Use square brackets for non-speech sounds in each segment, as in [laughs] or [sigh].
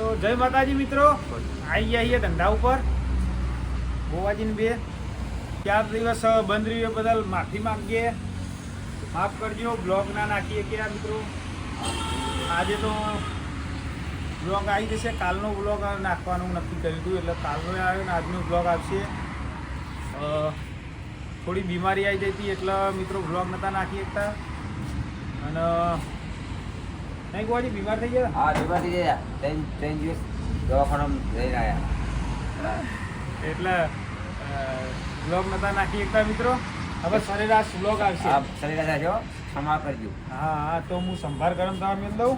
તો જય માતાજી મિત્રો. આવી છીએ ધંધા ઉપર. ગોવાજીને બે. ચાર દિવસ બંધ રહ્યો બદલ માફી માંગીએ. માફ કરજો બ્લોગ ના નાખીએ કે મિત્રો. આજે તો બ્લોગ આવી જશે. કાલનો બ્લોગ નાખવાનું નક્કી કર્યું હતું, એટલે કાલનો આવ્યો ને આજનો બ્લોગ આવશે. થોડી બીમારી આવી જતી, એટલે મિત્રો બ્લોગ નહોતા નાખી શકતા. અને નહીં ગોવાજી બીમાર થઈ ગયા? હા બીમાર થઈ ગયા. ત્રણ ત્રણ દિવસ દવાખાનામાં જઈને આવ્યા એટલે બ્લોગ નતા નાખી એકતા મિત્રો? હવે સરેરાશ બ્લોગ આવશે. આ શરીર જાજો ક્ષમા કરજો. હા હા તો હું સંભાર ગરમ થવા મેળ દઉં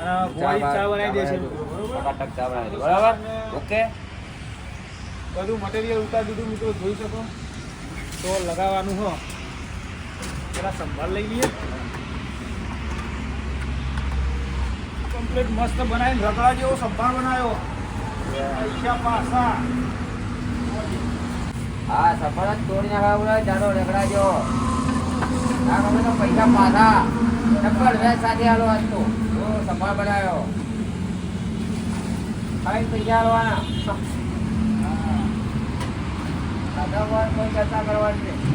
અને ચા બનાવી દેશે. બરોબર? ચા બનાવી. બરાબર? ઓકે? બધું મટીરિયલ ઉતાર દીધું મિત્રો જોઈ શકો? તો લગાવવાનું હો. પેલા સંભાળ લઈ લઈએ. કમ્પ્લીટ મસ્ત બનાવીને રગડા જેવો સંભાળ બનાવ્યો. પૈસા પાસા હા સફળ જ તોડી નાખવા બોલે જાડો રગડા જેવો. ના ગમે તો પૈસા પાસા ચક્કર વેચ સાથે આલો આજ તો. જો સંભાળ બનાવ્યો. ખાઈ પૈસા આલવાના સાદા વાર કોઈ ચર્ચા કરવાની નહીં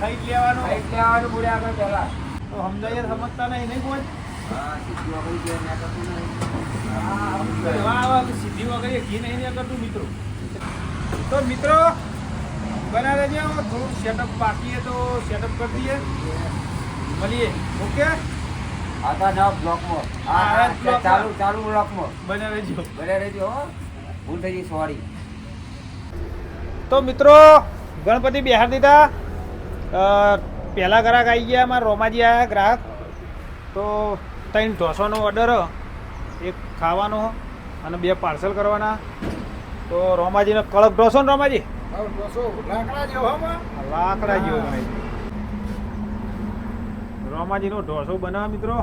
ખાઈ લેવાનું. ખાઈ લેવાનું બોલ્યા આગળ પહેલા. તો સમજાય સમજતા નહીં નહીં કોઈ? સીધી વગર ઘી નહીં કરતું મિત્રો તો મિત્રો બના રહેજો થોડું સેટઅપ બાકી તો સેટઅપ કરી દઈએ મળીએ ઓકે આખા જાવ બ્લોકમાં હા. ચાલુ ચાલુ બ્લોકમાં બના રહેજો બને રહેજો ભૂલ થઈ ગઈ સોરી તો મિત્રો ગણપતિ બિહાર દીધા પહેલા ગ્રાહક આવી ગયા અમારા રોમાજી આવ્યા ગ્રાહક તો ત્રણ ઢોસાનો ઓર્ડર એક ખાવાનો અને બે પાર્સલ કરવાના. તો રોમાજીનો કડક ઢોસો ને રોમાજી? લાકડા જેવો રોમાજીનો ઢોસો બનાવ મિત્રો.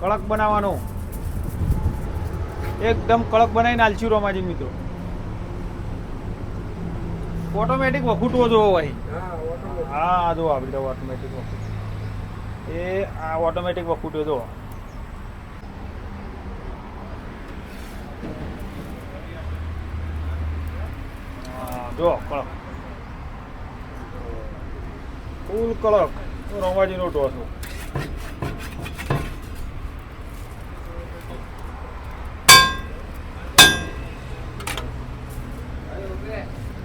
કડક બનાવવાનો. એકદમ કડક બનાવીને આલશું રોમાજી મિત્રો. ઓટોમેટિક વખૂટવો જોવો ભાઈ. હા જો આવી ઓટોમેટિક વખૂટ એ આ ઓટોમેટિક વખૂટ્યો જો જો કળક ફૂલ કડક. રવાજીનો ઢોસો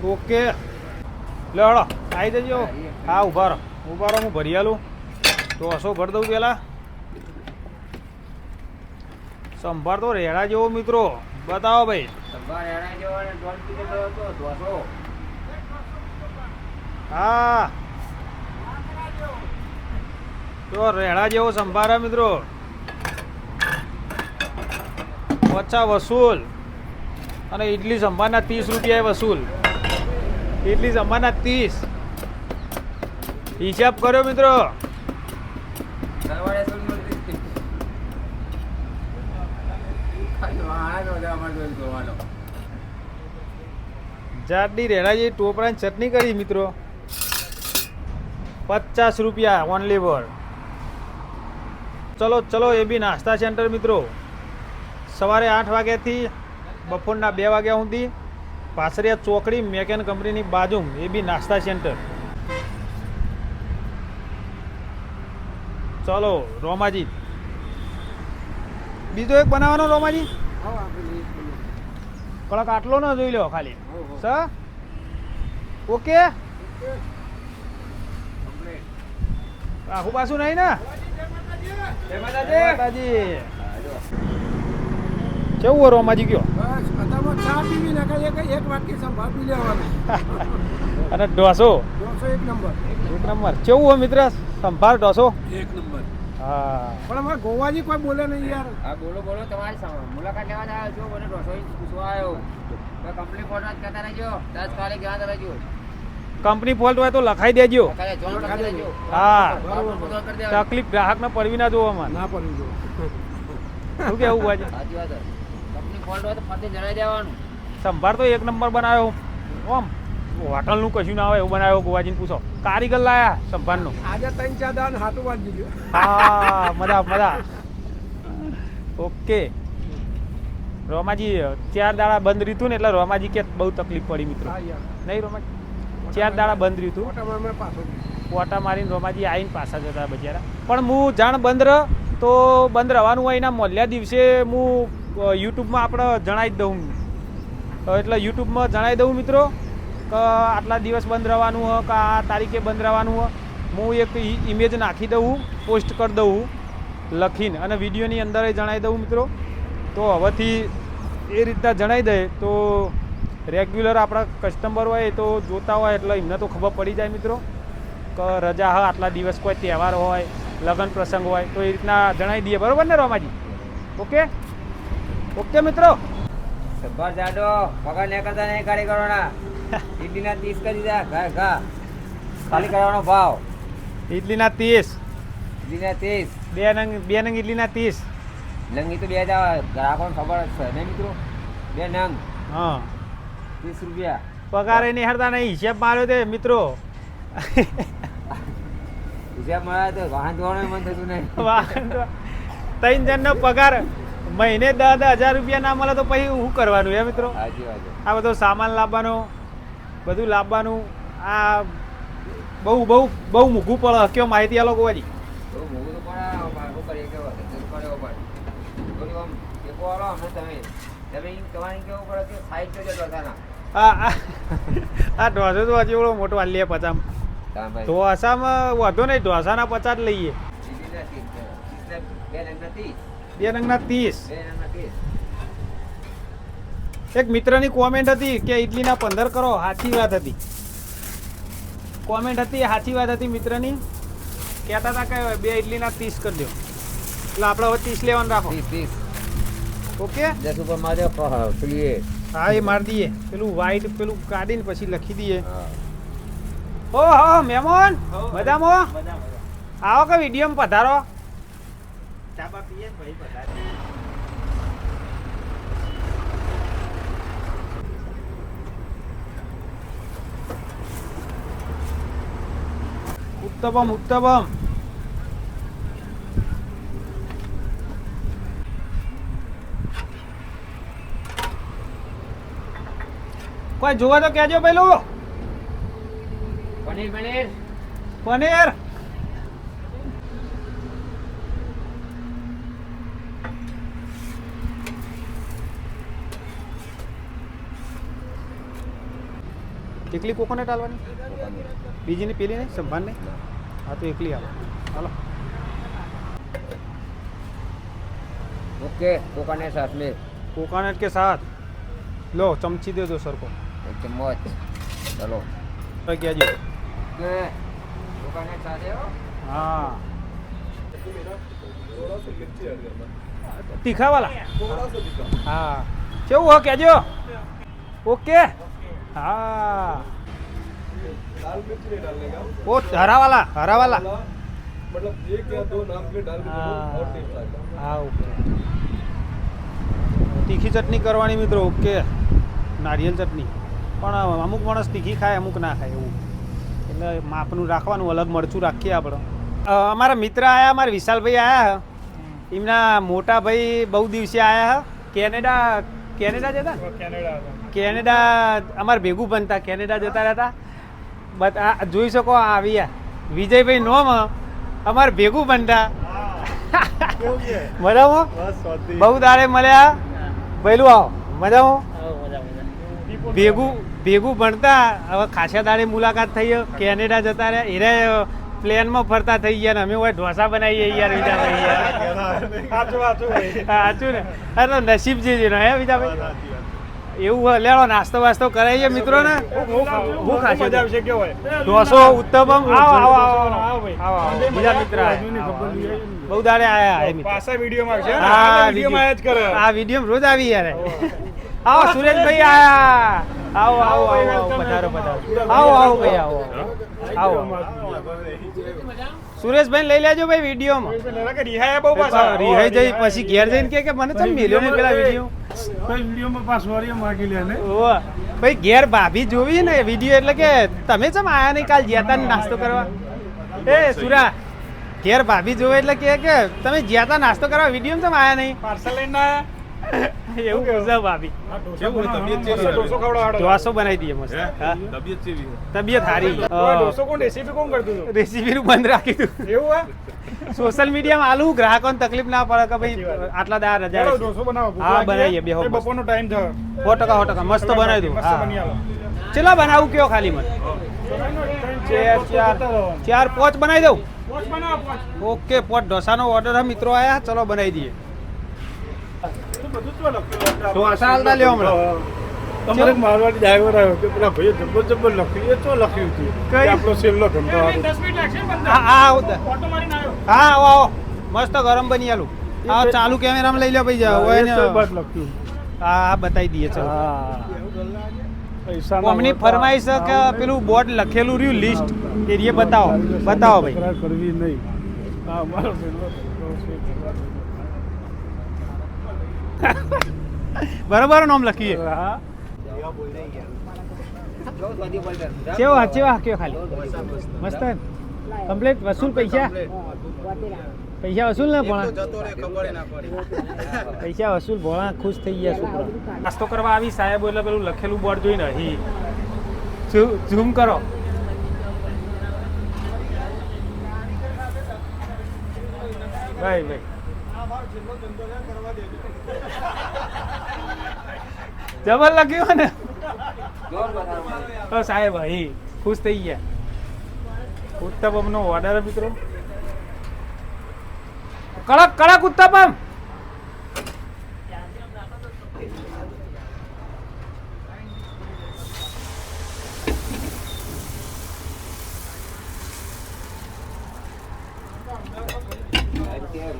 ઓકે. લે હળો આવી જજો. હા, ઊભા રહો. ઊભા રહો, હું ભરી આલું. ઢોસો ભરી દઉં પેલા? સંભાર તો રેડા જેવો મિત્રો. બતાવો ભાઈ. સંભાળ હા. તો રેડા જેવો સંભાર મિત્રો. ઓછા વસૂલ. અને ઇડલી સંભારના ત્રીસ રૂપિયા વસૂલ. ઇડલી સંભારના ત્રીસ. હિસાબ કર્યો મિત્રો સરવાળે શું મળતી ખાલી વાળાનો જ અમારે જોઈ જોવાનો જાડી રેડા જેવી ટોપરાની ચટણી કરી મિત્રો. પચાસ રૂપિયા ઓનલી વર ચલો ચલો, એ બી નાસ્તા સેન્ટર મિત્રો. સવારે આઠ વાગ્યાથી બપોરના બે વાગ્યા સુધી પાસરિયા ચોકડી મેકેન કંપનીની બાજુ એ બી નાસ્તા સેન્ટર ચલો, રોમાજી. બીજો એક બનાવવાનો રોમાજી? કડક આટલો ન જોઈ લો ખાલી. સ ઓકે? આખું પાછું નહીં ને? માતાજી. કેવું વરો અમાજી ગયો? અને ઢોસો? એક નંબર. એક નંબર. કેવું મિત્ર? સંભાર ઢોસો? એક નંબર. હા. પણ અમારે ગોવાજી કોઈ બોલે નહીં યાર. હા બોલો બોલો તમારી સામે મુલાકાત લેવા જ આવ્યો છો મને રસોઈ પૂછવા આવ્યો. તો કંપની ફોન જ કહેતા રહેજો. તાત્કાલિક યાદ રહેજો કંપની ફોલ્ટ હોય તો લખાઈ દેજો. કાલે હા. તકલીફ ગ્રાહક ને તકલીફ ગ્રાહકને પડવી ના જોવામાં ના પડી જો શું કેવું બાજુ સાચી વાત છે. કંપની ફોલ્ટ હોય તો ફરતે જણાવી દેવાનું. સંભાળ તો એક નંબર બનાવ્યો ઓમ. હોટલનું કશું ના હોય એવું બનાવ્યો ગોવાજીને પૂછો. કારીગર લાયા સંભારનું. આજે ત્રણ ચાર દાન હાથું વાંચી ગયો હા મજા મજા. ઓકે. રોમાજી ચાર દાડા બંધ રહ્યું ને એટલે રોમાજી કે બહુ તકલીફ પડી મિત્રો. નહીં રોમાજી ચાર દાડા બંધ રહ્યું અમે પાછો મારીને રોમાજી આવીને પાછા જતા બજારા. પણ હું જાણ બંધ રહ તો બંધ રહેવાનું હોય એના મોલ્યા દિવસે હું યુટ્યુબમાં આપણે જણાવી દઉં. એટલે યુટ્યુબમાં જણાવી દઉં મિત્રો. કે આટલા દિવસ બંધ રહેવાનું હોય, કે આ તારીખે બંધ રહેવાનું હોય, હું એક ઇમેજ નાખી દઉં પોસ્ટ કરી દઉં, લખીને. અને વિડીયોની અંદર એ જણાવી દઉં મિત્રો. તો હવેથી એ રીતના જણાવી દે તો રેગ્યુલર આપણા કસ્ટમર હોય તો જોતા હોય, એટલે એમને તો ખબર પડી જાય મિત્રો, કે રજા હોય, આટલા દિવસ કોઈ તહેવાર હોય, લગ્ન પ્રસંગ હોય, તો એ રીતના જણાવી દઈએ. બરોબર ને રોમાજી? ઓકે? ઓકે મિત્રો? સબ્બર જાડો, પગાર નહીં કરતા નહીં કરવાના ઇડલીના ત્રીસ કરી દે ઘા ઘા. ખાલી કરવાનો ભાવ. ઇડલીના ત્રીસ. ઇડલીના ત્રીસ. બે નંગ બે નંગ ઇડલીના ત્રીસ. લંગી તો બે જ ગ્રાહકોને ખબર જ છે ને મિત્રો? બે નંગ. હા. ત્રીસ રૂપિયા. પગાર નહીં હરતા નહીં હિસાબ માર્યો તે મિત્રો. હિસાબ મળ્યા તો વાહન ધોવાનું મન થતું નહીં. [laughs] વાહન ત્રણ જણનો પગાર મહિને દસ દસ હજાર રૂપિયા ના મળે તો પછી શું કરવાનું હે મિત્રો? આ બધો સામાન લાવવાનો બધું લાવવાનું આ બહુ બહુ બહુ મોઘું પડે કેવો માહિતી આ આ આ ઢોસો તો હજી એવડો મોટો આલીએ પચામ. તમે ભાઈ. ઢોસામાં વધો નહીં ઢોસાના પચાસ લઈએ. બે રંગના ત્રીસ એક મિત્રની કોમેન્ટ હતી કે ઇડલીના પંદર કરો સાચી વાત હતી. કોમેન્ટ હતી સાચી વાત હતી મિત્રની. કહેતા હતા કે બે ઇડલીના ત્રીસ કરી દો. એટલે આપણે હવે ત્રીસ લેવાનું રાખો. ત્રીસ ઓકે? દસ ઉપર મારે પેલી હા એ મારી દઈએ. પેલું વ્હાઈટ પેલું કાઢીને પછી લખી દઈએ. ઓ હો મહેમાન મજામાં? આવો કે વિડીયોમાં પધારો. ઉત્તપમ ઉત્તપમ કોઈ જોવા તો કેજો પેલું. પનીર પનીર. પનીર. એકલી કોકોનટ આલવાની બીજીની પેલી નહીં સંભાળ નહીં હા તો એકલી આલો હાલો ઓકે કોકાને સાથ મેં કોકોનટ કે સાથ લો ચમચી દે દો સરકો એક ચમ્મચ ચલો તો કહેજો ઓકે કોકાને સાથે હો હા તીખા વાલા હા કેવું હો કહેજો ઓકે હા ओ हरा वाला हरा वाला मतलब एक या दो नाम के डाल के हाँ। और टेस्ट आएगा હા ઓકે તીખી ચટણી કરવાની મિત્રો ઓકે નારિયેલ ચટણી પણ અમુક માણસ તીખી ખાય અમુક ના ખાય એવું એટલે માપનું રાખવાનું અલગ મરચું રાખીએ આપણે અ, અમારા મિત્ર આયા અમારા વિશાલભાઈ આયા એમના મોટા ભાઈ બહુ દિવસે આયા કેનેડા કેનેડા જતા કેનેડા અમારે ભેગું બનતા કેનેડા જતા રહેતા. બટ આ જોઈ શકો આ આવ્યા વિજયભાઈ નોમ અમારે ભેગું બનતા. મજામાં? બહુ દાડે મળ્યા. પહેલું આવો. મજામાં? ભેગું ભેગું ભણતા હવે ખાસા દાડે મુલાકાત થઈ. કેનેડા જતા રહ્યા. એને પ્લેનમાં ફરતા થઈ ગયા ને અમે હોય ઢોસા બનાવીએ યાર વિજાભાઈ યાર. સાચું ને. અરે તો નસીબ જે છે ને હે વિજાભાઈ એવું હોય લેડો નાસ્તો વાસ્તો કરાવીએ મિત્રો ને ભૂખ આવશે કેવો ઢોસો ઉત્તમ આવો આવો આવો બીજા મિત્ર બહુ દાડે આયા પાછા વીડિયો માં છે હા આ વિડીયોમાં જ કરે આ વીડિયો રોજ આવી યાર આવો સુરેશભાઈ આયા આવો આવો આવો આવો પધારો પધારો આવો આવો ભાઈ આવો આવો સુરેશભાઈ લઈ લેજો ભાઈ વિડીયોમાં. રિહાય બહુ પાછા. રિહાઈ જઈ પછી ઘેર જઈને કે કે મને ચમ મેલ્યો ને પેલા વીડિયો? કોઈ વિડીયોમાં પાછું માગી લે ને. ઓવા. ભાઈ ઘેર ભાભી જોવી ને વીડિયો એટલે કે તમે ચમ આયા નહીં કાલ જ્યાં તા ને નાસ્તો કરવા? એ સુરા ઘેર ભાભી જોવે એટલે કે કે તમે જ્યાં તા નાસ્તો કરવા વીડિયો તમે આયા નહીં? પાર્સલ લઈને આયા? [laughs] એવું પૂછે ભાભી? ઢોસો. બનાવી દઈએ મસ્ત. તબિયત સારી ઢોસો કોણ રેસીપી કોણ કરતું હતું? રેસીપીનું બંધ રાખી દીધું એવું હે સોશિયલ મીડિયામાં આલું ગ્રાહકોને તકલીફ ના પડે કે ભાઈ આટલા દાર રજા ઢોસો બનાવો. હા, બનાવીએ, બે બપોરનો ટાઈમ થયો. સો ટકા સો ટકા. મસ્ત બનાવી દઉં. મસ્ત બની ચેલા બનાવું કયો ખાલી મને? ચાર. પોચ બનાવી દઉં? પોચ પોચ. ઓકે પોચ. ઢોસાનો ઓર્ડર મિત્રો આયા. ચલો બનાવી દઈએ. એ બધું શું લખ્યું? ઢોસા હાલતા લ્યો હમણાં. તમારે મારવાડી ડ્રાઈવર આવ્યો કે પેલા ભાઈ જબ્બર જબ્બર લખ્યું એ તો લખ્યું હતું? કઈ? આપણો છેલ્લો ને હા આવો ત- ઓટો મારીને આવ્યો. હા આવો આવો. મસ્ત ગરમ બની આલું. હા ચાલુ કેમેરામાં લઈ લો ભાઈ જાવ હા, હોય ને. શું લખ્યું હા બતાવી દઈએ ચાલો. હા. અમની ફરમાઈશ છે કે પેલું બોર્ડ લખેલું રહ્યું લિસ્ટ એ બતાવો. બતાવો ભાઈ. કરવી નહીં હા મારો છેલ્લો ધંધો છે. બરોબર નામ લખીએ. કેવો કેવો હાક્યો ખાલી? મસ્ત કમ્પ્લીટ વસૂલ પૈસા? પૈસા વસૂલ ને ભોળા પૈસા વસૂલ ભોળા ખુશ થઈ ગયા છોકરા. નાસ્તો કરવા આવી, સાહેબ એટલે પેલું લખેલું બોર્ડ જોઈને હી ઝૂમ કરો. ભાઈ ભાઈ. જબર લખ્યું ને? તો સાહેબ હી ખુશ થઈ ગયા. ઉત્તપમનો ઓર્ડર મિત્રો. કડક કડક ઉત્તપમ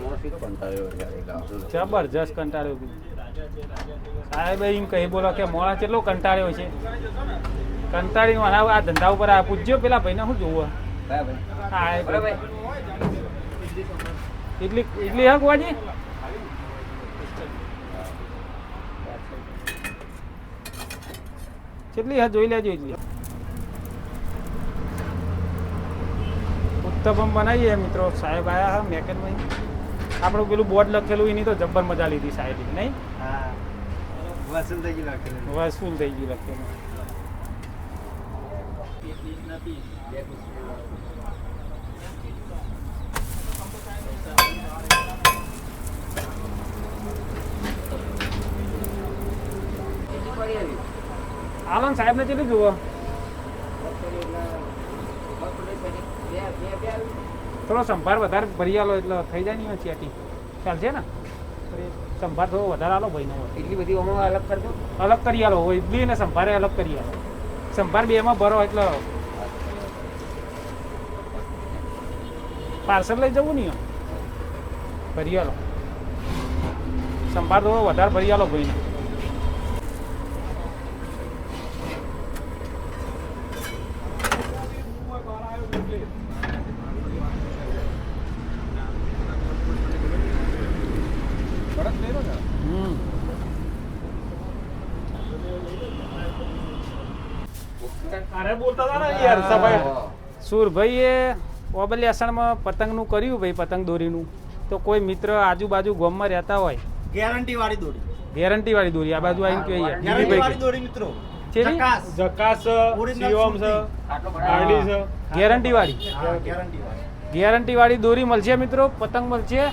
મોસી કંટાળ્યો જબરજસ્ત કંટાળ્યો સાહેબ એમ કહી બોલો કે મોડા કેટલો કંટાળ્યો છે. કંટાળીને મારા આ ધંધા ઉપર આ પૂછજો પેલા ભાઈને શું જોવું. ઇડલી ઇડલી હા કુવાજી કેટલી હા જોઈ લેજો ઇડલી. ઉત્તપમ બનાવીએ મિત્રો. સાહેબ આયા હા મેકેનમાં આપણું પેલું બોર્ડ લખેલું એની તો જબ્બર મજા લીધી સાહેબ નહીં વસૂલ થઈ ગયું લખેલું પડી આવી? આલમ સાહેબ ને કેટલું જુઓ બે બે. થોડો સંભાર વધારે ભરી આલો એટલે થઈ જાય નહીં ચેટી. ચાલશે ને? સંભાર થોડો વધારે આલો ભાઈનો એટલી બધી ઓમાં અલગ કરજો અલગ કરી આલો ઇડલી ને સંભારે અલગ કરી આલો. સંભાર બે એમાં ભરો એટલે પાર્સલ લઈ જવું નહીં ભરી આલો. સંભાર થોડો વધારે ભરી આલો ભાઈને હમ અરે બોલતા હતા ને યાર સભાએ. સુરભાઈએ ઓબલિયાસણમાં પતંગનું કર્યું ભાઈ પતંગ દોરીનું. તો કોઈ મિત્ર આજુબાજુ ગામમાં રહેતા હોય ગેરંટી વાળી દોરી. ગેરંટી વાળી દોરી. આ બાજુ આવીને કહીએ. ગેરંટી વાળી દોરી મિત્રો. ગેરંટી વાળી ગેરંટી વાળી દોરી મળશે મિત્રો પતંગ મળશે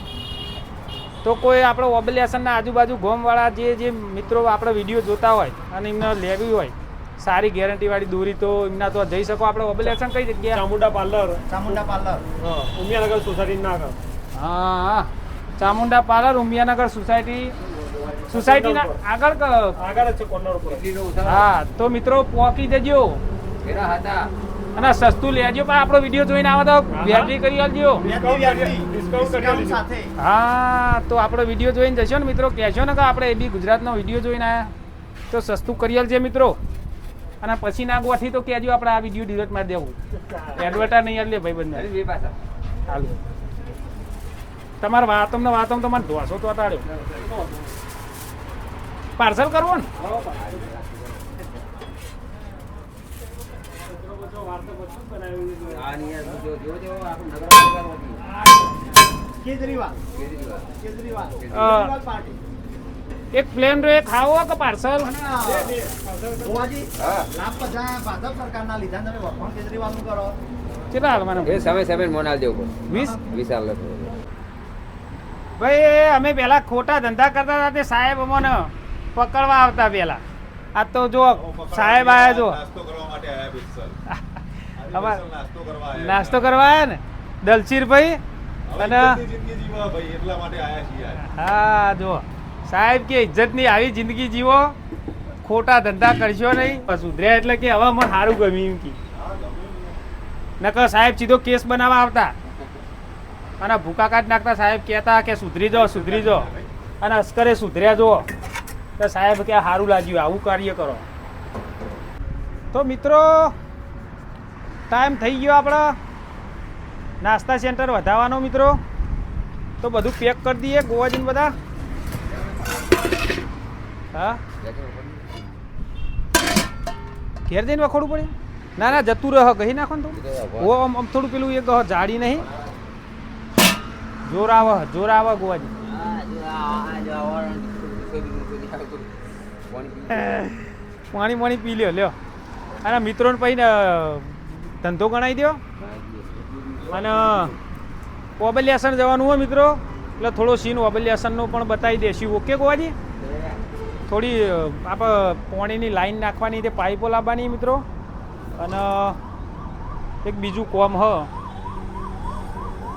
તો કોઈ આપણો ઓબલિયાસનના આજુબાજુ ગોમવાળા જે જે મિત્રો આપણે વીડિયો જોતા હોય અને એમને લેવી હોય સારી ગેરંટી વાળી દોરી તો એમના તો જઈ શકો. આપણે ઓબલેશન કઈ જગ્યા ચામુંડા પાર્લર. ચામુંડા પાર્લર. હા, ઉમિયાનગર સોસાયટી ના આગળ. હા ચામુંડા પાર્લર ઉમિયાનગર સોસાયટી. સોસાયટીના આગળ આગળ છે કોર્નર ઉપર. હા તો મિત્રો પોકી જજો. અને સસ્તું લેજો પણ આપણો વીડિયો જોઈને આવે તો વ્યાજબી કરી આલજો હા તો આપણો વીડિયો જોઈને જશો ને મિત્રો. કહેશો ને કે આપણે એ બી ગુજરાતનો વીડિયો જોઈને આવ્યા તો સસ્તું કરી આલજે મિત્રો. અને પછી ના ગોઠી તો કહેજો આપણે આ વીડિયો ડિલીટ મારી દેવું. એડવર્ટા નહીં એટલે ભાઈ બંને અરે બે પાછા. હાલો. તમારે વાતમ ને વાતમ તમારે ધોસો તો અટાડ્યો. પાર્સલ કરવો ને? આ નહીં યાર, જો જો જો આપણું નગર સરકાર હતી. કેજરીવાલ. કેજરીવાલ. કેજરીવાલ કેજરીવાલ પાર્ટી. એક પ્લેન રે ખાવો કે પાર્સલ કેટલા હાલવાના એ સમય સમય મોનાલ દેવું વીસ? વીસ આલ ભાઈ અમે પેલા ખોટા ધંધા કરતા હતા તે સાહેબ અમને પકડવા આવતા પેલા આ તો જો સાહેબ આયા જો. નાસ્તો કરવા માટે આયા બિસ્સલ [laughs] અમાર- નાસ્તો કરવા આયા નાસ્તો કરવા આયા ને? દલચીર ભાઈ અને ઇજ્જતની જિંદગી જીવવા ભાઈ એટલા માટે આયા છીએ આજ. હા જો. સાહેબ કે ઇજ્જતની આવી જિંદગી જીવો, ખોટા ધંધા કરશો નહીં. સુધર્યા એટલે કે હવે મને સારું ગમ્યું કે. નકર સાહેબ સીધો કેસ બનાવવા આવતા. અને ભૂકા કાઢ નાખતા સાહેબ કહેતા કે સુધરી જાઓ સુધરી જાઓ. અને અસ્કરે સુધર્યા જુઓ. તો સાહેબ કે સારું લાગ્યું, આવું કાર્ય કરો. તો મિત્રો ટાઈમ થઈ ગયો આપણા. નાસ્તા સેન્ટર વધારવાનો મિત્રો. તો બધું પેક કરી દઈએ ગોવા જઈને બધા. હા? ઘેર જઈને વખોડવું પડે? ના ના, જતું રહ, કહી નાખો તો. ઓ, આમ આમ થોડું પેલું એક જાડી નહીં. જોર આવ જોર આવ ગોવાજી. પાણી પાણી પી લ્યો લ્યો. અને મિત્રોને પછી ધંધો ગણાવી દો અને ઓબલ્યાસન જવાનું હોય, મિત્રો. એટલે થોડો સીન ઓબલ્યાસનનો પણ બતાવી દેશું ઓકે ગોવાજી? થોડી આપણે પાણીની લાઈન નાખવાની તે પાઇપો લાવવાની મિત્રો. અને એક બીજું કોમ હ.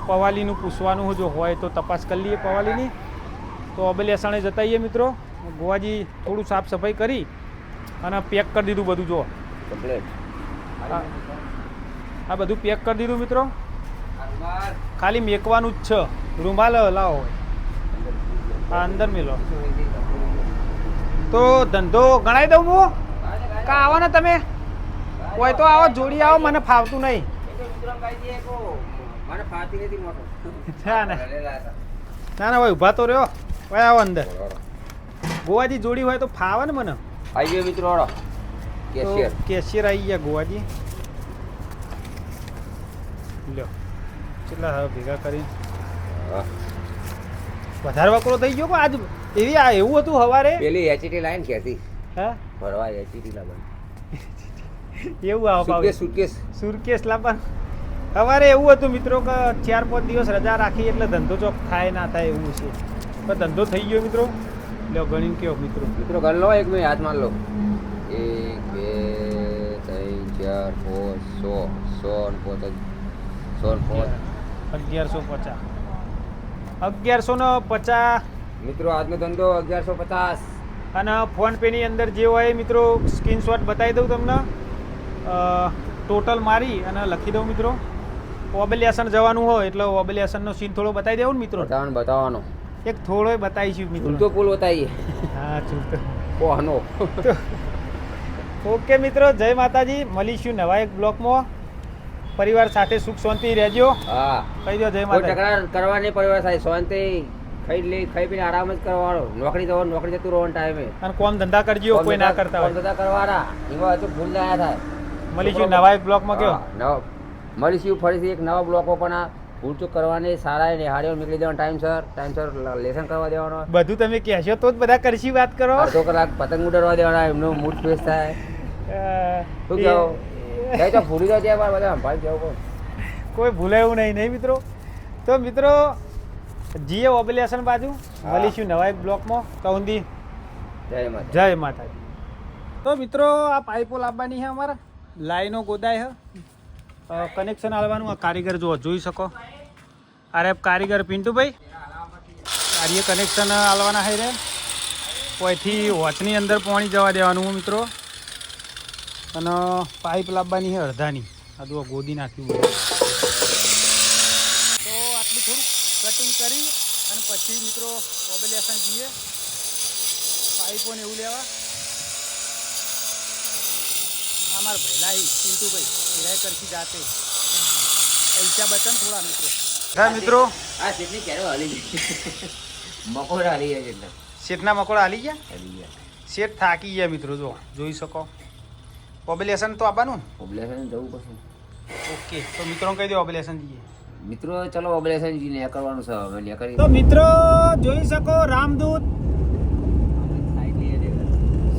પવાલીનું પૂછવાનું જો હોય તો તપાસ કરી લઈએ પવાલીની. તો અબલિયાસણે જતા આવીએ મિત્રો. ગોવાજી થોડું સાફ સફાઈ કરી અને પેક કરી દીધું બધું જો. આ આ બધું પેક કરી દીધું મિત્રો. ખાલી મેકવાનું જ છે. રૂમાલ લાવો. હા અંદર મેલો. તો ધંધો ગણાવી દઉં હું? કા આવો ને તમે? હોય તો આવો જોડી આવો મને ફાવતું નહીં. ના ના. ના ના ભાઈ ઊભા તો રહ્યો. ભાઈ આવો અંદર. ગોવાજી જોડી હોય તો ફાવે ને મને. આવી ગયો મિત્રો કેશિયર. કેશિયર આવી ગયા ગોવાજી. લ્યો કેટલા હવે ભેગા કરી. વધારે વકરો થઈ ગયો આજ એવી આ એવું હતું સવારે પેલી એચટી લાઈન કેતી હા? ભરવા એચટી લાવવાનું એવું આવો સુટકેસ સુરકેસ સુરકેસ લાવવાનું. સવારે એવું હતું મિત્રો કે ચાર પાંચ દિવસ રજા રાખી એટલે ધંધો ચોક થાય ના થાય એવું છે. પણ ધંધો થઈ ગયો મિત્રો. લ્યો ગણી કયો મિત્રો. મિત્રો ગણ લો એક મિનિટ હાથ માર લો. એક બે ત્રણ ચાર પાંચ સો. સો પોત સો પોત અગિયારસો પચાસ. અગિયારસો ને પચાસ મિત્રો આજનો ધંધો અગિયારસો પચાસ. અને ફોન પેની અંદર જે હોય મિત્રો સ્ક્રીનશોટ બતાવી દઉં તમને. ટોટલ મારી અને લખી દઉં મિત્રો. ઓબલ્યાસન જવાનું હોય એટલે ઓબલિયાસનનો સીન થોડો બતાવી દેવું ને મિત્રો? બતાવવાનો બતાવવાનો. એક થોડો બતાવીશું છું મિત્રો. પુલ બતાવીએ. હા ચૂંટો કોહનો. ઓકે મિત્રો જય માતાજી. મળીશું નવા એક બ્લોકમાં. પરિવાર સાથે સુખ શાંતિ રહેજો. હા. કહી દો જય માતા તકરાર કરવાની પરિવાર સાથે શાંતિ. ખાઈ લે ખાઈ પીને આરામ જ કરવાનો. નોકરી જવાનું નોકરી જતું રહેવાનું ટાઈમે અને કોમ ધંધા કરજો કોઈ ના કરતા હોય ધંધા કરવાના. એમાં હજુ ભૂલ ના થાય. મળીશું નવા એક બ્લોકમાં કયો નવ- મળીશું ફરીથી એક નવા બ્લોકો પણ આ ભૂલ કરવાની સારા નિહાળીઓ નીકળી દેવાનો time sir time sir lesson કરવા દેવાનો. બધું તમે કહેશો તો જ બધા કરશી વાત કરો. અડધો કલાક પતંગ ઉડાડવા દેવાના એમનો મૂડ ફ્રેશ થાય. શું કહો? કઈ તો ભૂલી જાવ ત્યાં બધા ભાઈ જવું કોઈ ભૂલે એવું નહીં નહીં મિત્રો? તો મિત્રો જીએ ઓબલેશન બાજુ. મળીશું નવા એક બ્લોકમાં. જય માતા જય માતાજી. તો મિત્રો આ પાઇપો લાવવાની છે અમારે. લાઈનો ગોદાય છે. કનેક્શન આલવાનું આ કારીગર જો જોઈ શકો. અરે કારીગર પિન્ટુભાઈ. કાર્ય કનેક્શન આલવાના છે રે. કોઈથી વોચની અંદર પાણી જવા દેવાનું હું મિત્રો. અને પાઇપ લાવવાની છે અડધાની. આ જુઓ ગોદી નાખ્યું બધું. તો આટલું થોડું કટિંગ કરી અને પછી મિત્રો ઓબેલિયાસન જઈએ. પાઇપો ને એવું લેવા. આ મારા ભૈલા હી પિન્ટુભાઈ કિરાય કરશી જાતે. પૈસા બચન થોડા મિત્રો. હા મિત્રો. આ સીટની ક્યારે હાલી ગઈ. મકોડ હાલી જાય છે એટલે. શેઠના મકોડા હાલી ગયા? હાલી ગયા. શેઠ થાકી ગયા મિત્રો જો જોઈ શકો. ઓબેલિયાસન તો આવવાનું ઓબ્લેશન જવું પડશે. ને ઓકે તો મિત્રો કહી દો ઓબેલિયાસન જઈએ. મિત્રો ચલો ઓપરેશન ને કરવાનું છે. હવે ને કરી. તો મિત્રો જોઈ શકો રામદૂત?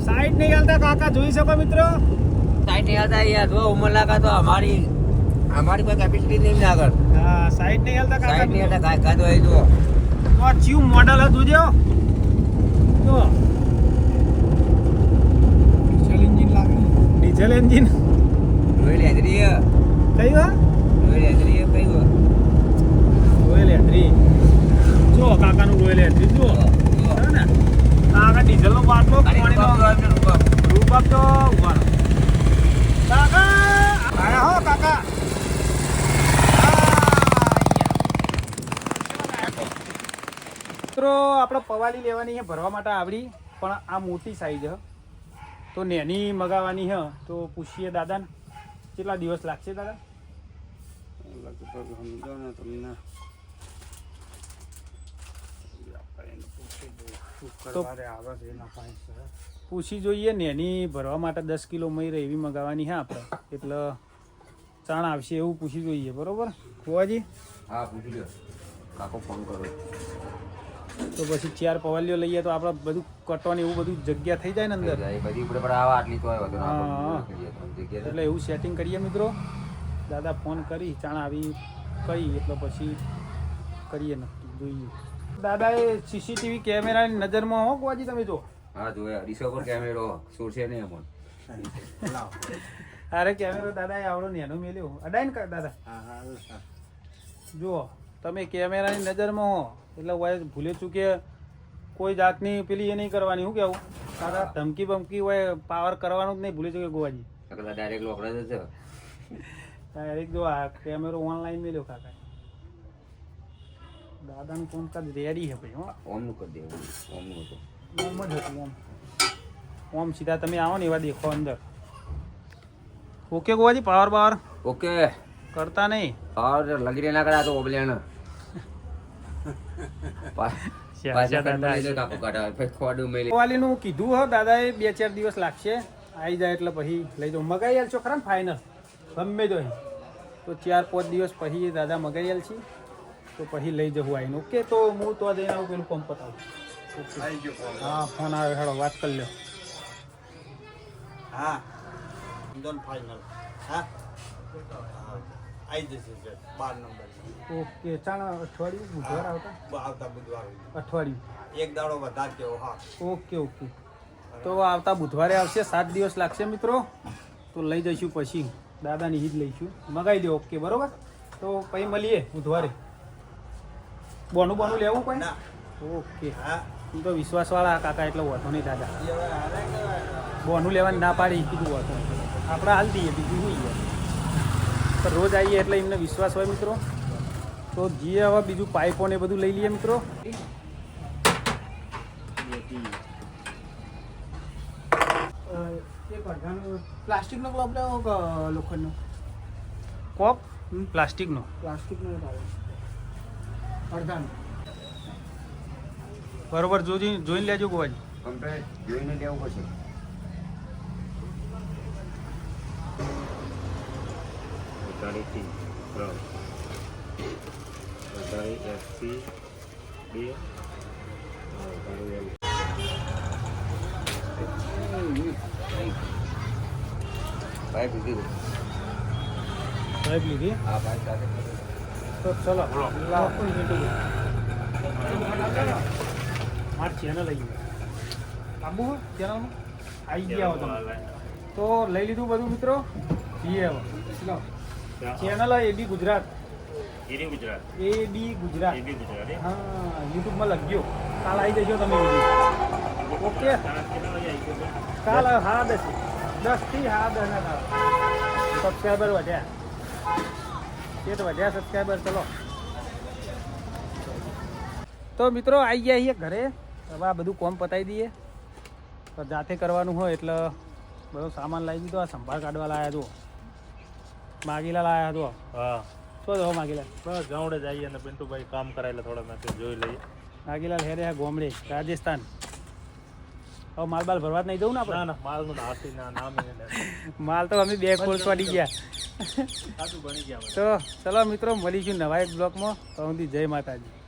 સાઈડ નહીં હાલતા કાકા જોઈ શકો મિત્રો? સાઈડ નહીં હાલતા યાર જો ઉમર લાગા તો અમારી અમારી કોઈ કેપેસિટી નહીં આગળ. હા સાઈડ નહીં હાલતા કાકા સાઈડ નહીં હાલતા કાકા તો એ તો તો ચિયું મોડલ હતું જો. તો ડીઝલ એન્જિન રોયલ હેદરી કયું હા? જો કાકાનું રોયલ એન્ટ્રી જો છે ને? આ આગળ ડીઝલનો બાટલો પાણીનો રૂપાપ તો ઊભા કાકા! આયા હો કાકા. મિત્રો આપણે પવાલી લેવાની છે ભરવા માટે આવડી પણ આ મોટી સાઈઝ હ તો નેની મગાવવાની હ તો પૂછીએ દાદાને. કેટલા દિવસ લાગશે દાદા? લગભગ સમજો ને તમને. પૂછી જોઈએ ને એની ભરવા માટે દસ કિલો મય એવી મગાવવાની હા આપણે. એટલે ચાણ આવશે એવું પૂછી જોઈએ બરોબર? ખોવાજી હા પૂછી લો કાકો ફોન કરો તો પછી ચાર પવાલીઓ લઈએ તો આપણે બધું કટવાની એવું બધું જગ્યા થઈ જાય ને અંદર? એટલે એવું સેટિંગ કરીએ મિત્રો. દાદા ફોન કરી ચાણ આવી કહી એટલે પછી કરીએ નક્કી જોઈએ. દાદાએ સીસીટીવી કેમેરાની નજરમાં હો ફુવાજી તમે જો હા જોયા ડિસ્કવર કેમેરો સુરશે નહીં એમાં અરે કેમેરો દાદાએ આવડો નેનો મેલ્યો. અડાઈન કર દાદા? જુઓ તમે કેમેરાની નજરમાં હો એટલે હોય ભૂલે ચૂકે કોઈ જાતની પેલી એ નહીં કરવાની. શું કેવું? કાકા ધમકી બમકી હોય પાવર કરવાનું જ નહીં ભૂલે ચૂકે ગોવાજી ડાયરેક્ટ લોકડા જ છે. [laughs] ડાયરેક્ટ જો આ કેમેરો ઓનલાઈન મેલ્યો કાકા દાદાનું કોમકાજ રેડી હે. ભાઈ ઓમનું કરી દેવું ઓમનું હતું. ઓમ જ હતું ઓમ. ઓમ સીધા તમે આવો ને એવા દેખો અંદર. ઓકે ગોવાજી પાવર બાવર ઓકે કરતા નહીં. પાવર લગરી ના કરા તો ઓબલેણ બે ચાર દિવસ લાગશે. આવી જાય એટલે પછી લઈ જાઉં. મગાઈ આલશો ખરા ફાઇનલ ગમે તો તો ચાર પાંચ દિવસ પછી દાદા મગાઈ છીએ તો પછી લઈ જવું આવીને ઓકે તો હું તો જઈને આવું પેલું પંપ પતાવું. હા ફોન આવે હેડો વાત કરી લ્યો. હા. ડન ફાઇનલ હા? આવી જશે બાર નંબર. ઓકે ચાણ અઠવાડિયું? બુધવાર આવતા? આવતા બુધવાર. અઠવાડિયું. એક દાડો વધારે કેવો હા. Okay okay. તો આવતા બુધવારે આવશે સાત દિવસ લાગશે મિત્રો. તો લઈ જઈશું પછી. દાદાની હીજ લઈશું. મગાવી દો ઓકે બરોબર? તો પછી મળીએ બુધવારે. બોનું બોનું લેવું કોઈ? ના. ઓકે. હા. હું તો વિશ્વાસવાળા કાકા એટલે વધો નહીં દાદા. બોનું લેવાની ના પાડી કીધું વાંધો આપણે હાલ દઈએ બીજું શું યાર પણ રોજ આવીએ એટલે એમને વિશ્વાસ હોય મિત્રો. તો જીએ હવે બીજું પાઇપો ને એ બધું લઈ લઈએ મિત્રો. પ્લાસ્ટિકનો ક્લોબ લેવો કે લોખંડનો? કોપ પ્લાસ્ટિકનો. પ્લાસ્ટિકનો અડધાનો. બરોબર જોઈ જોઈને લેજો ગોવાજી. કમ્પ્લેટ જોઈને લેવું પડશે. પાઇપ લીધી પાઇપ લીધી. આ પાઇપ સાથે તો ચલો મારી ચેનલ આવી આબુ ચેનલમાં આવી ગયા. તમે તો લઈ લીધું બધું મિત્રો લો channel A B Gujarat A B Gujarat હા યુટ્યુબમાં લખ્યો કાલ આવી જજો તમે ઓકે. કાલ હા દસ. દસથી હા દસ સબસ્ક્રાઈબર વધ્યા. તે તો વધ્યા સબસ્ક્રાઈબર ચલો. તો મિત્રો આવી ગયા છીએ ઘરે. હવે આ બધું કોમ પતાવી દઈએ. તો જાતે કરવાનું હોય એટલે બધો સામાન લાવી દીધો. આ સંભાળ કાઢવા લાયા જો માગીલા લાયા જો હા. શું જો માગીલા? બસ ગામડે જઈએ અને પિન્ટુભાઈ કામ કરાયેલા થોડા મેં જોઈ લઈએ. માગીલાલ હેરે હા ગોમડે રાજસ્થાન. હવે માલ બાલ ભરવા નહીં જવું ને ના આપણે? ના માલનું નાસી ના નામ માલ તો અમે બે કોર્સ બની ગયા તો ચલો મિત્રો મળીશું નવા એક બ્લોકમાં. તો જય માતાજી.